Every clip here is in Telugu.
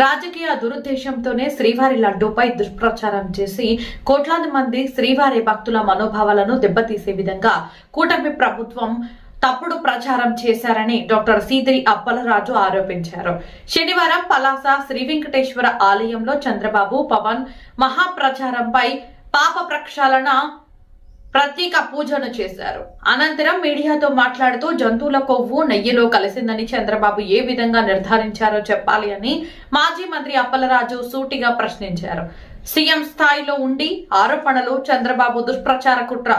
రాజకీయ దురుద్దేశంతోనే శ్రీవారి లడ్డూపై దుష్ప్రచారం చేసి కోట్లాది మంది శ్రీవారి భక్తుల మనోభావాలను దెబ్బతీసే విధంగా కూటమి ప్రభుత్వం తప్పుడు ప్రచారం చేశారని డాక్టర్ సీదిరి అప్పలరాజు ఆరోపించారు. శనివారం పలాస శ్రీ వెంకటేశ్వర ఆలయంలో చంద్రబాబు పవన్ మహాప్రచారంపై పాప ప్రక్షాళన ప్రత్యేక పూజను చేశారు. అనంతరం మీడియాతో మాట్లాడుతూ జంతువుల కొవ్వు నెయ్యిలో కలిసిందని చంద్రబాబు ఏ విధంగా నిర్ధారించారో చెప్పాలి అని మాజీ మంత్రి అప్పలరాజు సూటిగా ప్రశ్నించారు. సీఎం స్థాయిలో ఉండి ఆరోపణలు చంద్రబాబు దుష్ప్రచార కుట్ర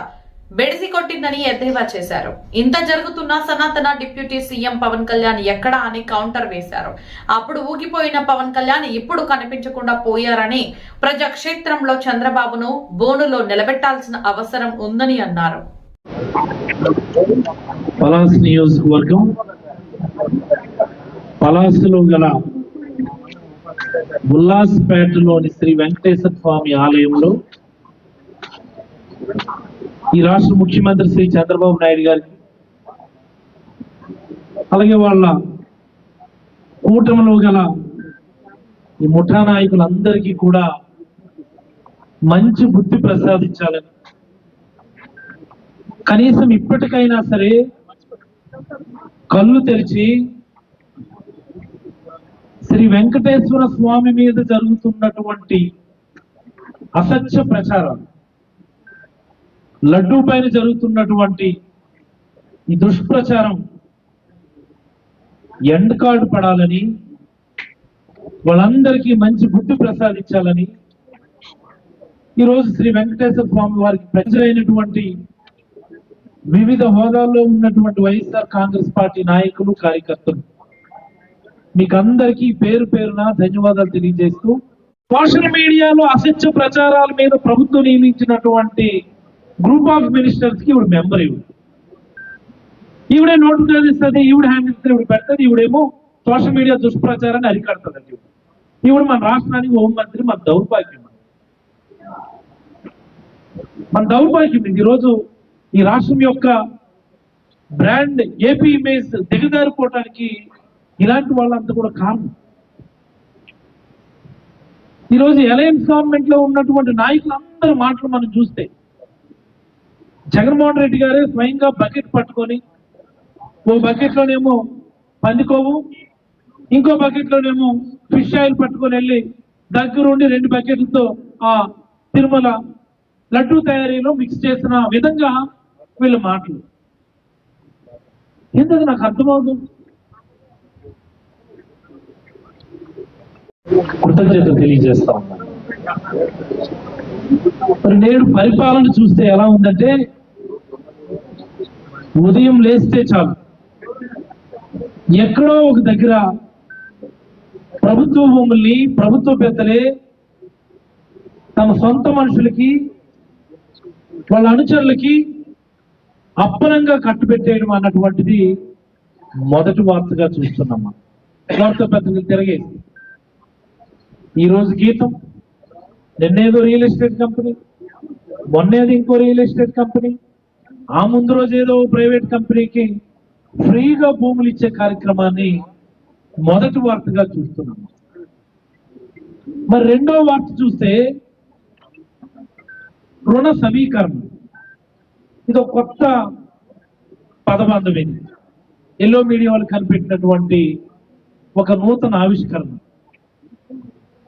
బెడిసి కొట్టిందని ఎద్దేవా చేశారు. ఇంత జరుగుతున్న సనాతన డిప్యూటీ సీఎం పవన్ కళ్యాణ్ ఎక్కడా అని కౌంటర్ వేశారు. అప్పుడు ఊగిపోయిన పవన్ కళ్యాణ్ ఇప్పుడు కనిపించకుండా పోయారని ప్రజాక్షేత్రంలో చంద్రబాబును బోనులో నిలబెట్టాల్సిన అవసరం ఉందని అన్నారు. పలాస్ నియోజకవర్గం పలాసులో గల ఉల్లాస్పేటలోని శ్రీ వెంకటేశ్వర స్వామి ఆలయంలో ఈ రాష్ట్ర ముఖ్యమంత్రి శ్రీ చంద్రబాబు నాయుడు గారికి అలాగే వాళ్ళ కూటమిలో గల ఈ ముఠా నాయకులందరికీ కూడా మంచి బుద్ధి ప్రసాదించాలని. కనీసం ఇప్పటికైనా సరే కళ్ళు తెరిచి శ్రీ వెంకటేశ్వర స్వామి మీద జరుగుతున్నటువంటి అసత్య ప్రచారం లడ్డూ పైన జరుగుతున్నటువంటి ఈ దుష్ప్రచారం ఎండ్ కార్డు పడాలని వాళ్ళందరికీ మంచి బుద్ధి ప్రసాదించాలని ఈరోజు శ్రీ వెంకటేశ్వర స్వామి వారికి ప్రజలైనటువంటి వివిధ హోదాల్లో ఉన్నటువంటి వైఎస్ఆర్ కాంగ్రెస్ పార్టీ నాయకులు కార్యకర్తలు. మీకు అందరికీ పేరు పేరున ధన్యవాదాలు తెలియజేస్తూ సోషల్ మీడియాలో అసత్య ప్రచారాల మీద ప్రభుత్వం నియమించినటువంటి గ్రూప్ ఆఫ్ మినిస్టర్స్కి ఇప్పుడు మెంబర్ ఇవి ఈవిడే నోటు ఇస్తుంది ఈవిడ హ్యాండ్ ఇస్తే ఇవి పెడుతుంది ఈవిడేమో సోషల్ మీడియా దుష్ప్రచారాన్ని అరికడుతుంది ఈవిడ. మన రాష్ట్రానికి హోంమంత్రి మన దౌర్భాగ్యం మన దౌర్భాగ్యం ఇది ఈరోజు ఈ రాష్ట్రం యొక్క బ్రాండ్ ఏపీ ఇమేజ్ దిగజారిపోవటానికి ఇలాంటి వాళ్ళంతా కూడా కారణం. ఈరోజు అలయన్స్ గవర్నమెంట్లో ఉన్నటువంటి నాయకులందరి మాటలు మనం చూస్తే జగన్మోహన్ రెడ్డి గారే స్వయంగా బకెట్ పట్టుకొని ఓ బకెట్ లోనేమో పందికోవు ఇంకో బకెట్ లోనేమో ఫిష్ ఆయిల్ పట్టుకొని వెళ్ళి దగ్గరుండి రెండు బకెట్లతో ఆ తిరుమల లడ్డూ తయారీలో మిక్స్ చేసిన విధంగా వీళ్ళ మాటలు. ఎందుకు నాకు అర్థమవుతుంది కృతజ్ఞత తెలియజేస్తా ఉన్నాను. మరి నేడు పరిపాలన చూస్తే ఎలా ఉందంటే ఉదయం లేస్తే చాలు. ఎక్కడో ఒక దగ్గర ప్రభుత్వ భూముల్ని ప్రభుత్వ పెద్దలే తమ సొంత మనుషులకి వాళ్ళ అనుచరులకి అప్పనంగా కట్టుబెట్టేయడం అన్నటువంటిది మొదటి వార్తగా చూస్తున్నాం మనం. వార్త పెద్దలు తిరగేసి. ఈరోజు గీతం. నిన్నేదో రియల్ ఎస్టేట్ కంపెనీ మొన్నేది ఇంకో రియల్ ఎస్టేట్ కంపెనీ. ఆ ముందు రోజు ఏదో ప్రైవేట్ కంపెనీకి ఫ్రీగా భూములు ఇచ్చే కార్యక్రమాన్ని మొదటి వార్తగా చూస్తున్నాం మరి రెండో వార్త చూస్తే రుణ సమీకరణ. ఇది ఒక కొత్త పదబంధం ఇది ఎల్లో మీడియా వాళ్ళు కనిపెట్టినటువంటి ఒక నూతన ఆవిష్కరణ.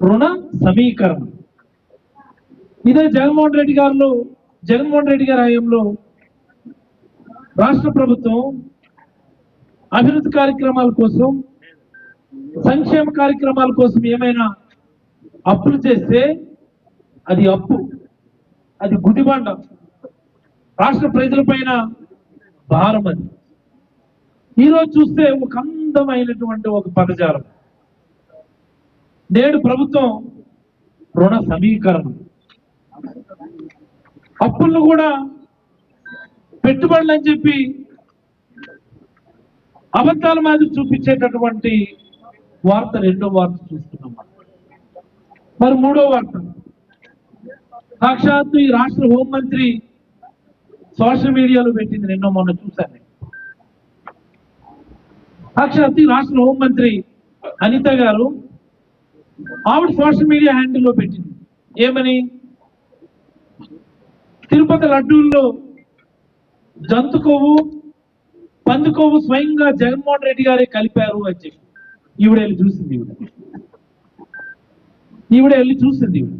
రుణ సమీకరణ. ఇదే జగన్మోహన్ రెడ్డి గారిలో జగన్మోహన్ రెడ్డి గారి హయాంలో రాష్ట్ర ప్రభుత్వం అభివృద్ధి కార్యక్రమాల కోసం సంక్షేమ కార్యక్రమాల కోసం ఏమైనా అప్పులు చేస్తే అది అప్పు అది గుదిబండ రాష్ట్ర ప్రజలపైన భారం అది. ఈరోజు చూస్తే ఒక అందమైనటువంటి ఒక పదజాలం. నేడు ప్రభుత్వం రుణ సమీకరణ. అప్పులను కూడా పెట్టుబడులు అని చెప్పి అబద్ధాల మాదిరి చూపించేటటువంటి వార్త రెండో వార్త చూస్తున్నాం మరి మూడో వార్త. సాక్షాత్తు ఈ రాష్ట్ర హోంమంత్రి సోషల్ మీడియాలో పెట్టింది నిన్న మొన్న చూశాను నేను. సాక్షాత్తు ఈ రాష్ట్ర హోంమంత్రి అనిత గారు ఆవిడ సోషల్ మీడియా హ్యాండిల్లో పెట్టింది. ఏమని? తిరుపతి లడ్డూల్లో జంతు కొవ్వు పంది కొవ్వు స్వయంగా జగన్మోహన్ రెడ్డి గారే కలిపారు అని చెప్పి ఈవిడ వెళ్ళి చూసింది ఈవిడ. ఈవిడ వెళ్ళి చూసింది ఈవిడ.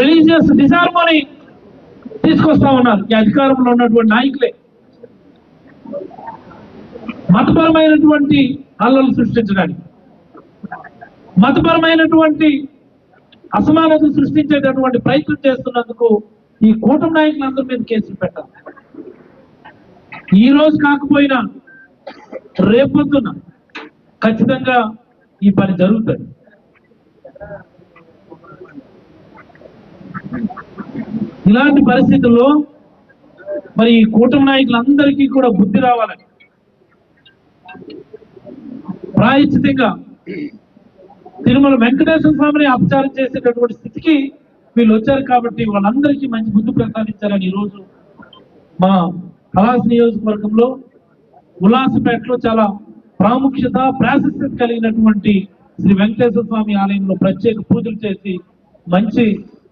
రిలీజియస్ డిసార్మోని తీసుకొస్తా ఉన్నారు. ఈ అధికారంలో ఉన్నటువంటి నాయకులే. మతపరమైనటువంటి అల్లలు సృష్టించడానికి. మతపరమైనటువంటి అసమానత సృష్టించేటటువంటి ప్రయత్నం చేస్తున్నందుకు ఈ కూటమి నాయకులందరి మీద కేసులు పెట్టాలి. ఈ రోజు కాకపోయినా రేపొద్దున ఖచ్చితంగా ఈ పని జరుగుతుంది. ఇలాంటి పరిస్థితుల్లో మరి ఈ కూటమి నాయకులందరికీ కూడా బుద్ధి రావాలని. ప్రాయశ్చితంగా తిరుమల వెంకటేశ్వర స్వామిని అపచారం చేసేటటువంటి స్థితికి వీళ్ళు వచ్చారు కాబట్టి వాళ్ళందరికీ మంచి బుద్ధి ప్రసాదించాలని ఈరోజు మా పలాస్ నియోజకవర్గంలో ఉల్లాసపేటలో చాలా ప్రాముఖ్యత ప్రాశస్త్యం కలిగినటువంటి శ్రీ వెంకటేశ్వర స్వామి ఆలయంలో ప్రత్యేక పూజలు చేసి మంచి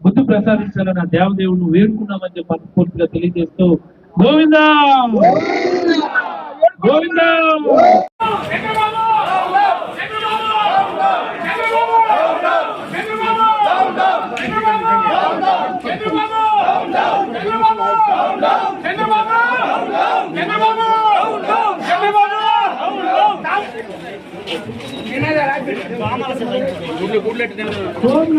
బుద్ధి ప్రసాదించాలని ఆ దేవదేవుడు వేడుకున్నామని చెప్పి మనస్ఫూర్తిగా తెలియజేస్తూ గోవిందా! గోవిందా! గోవింద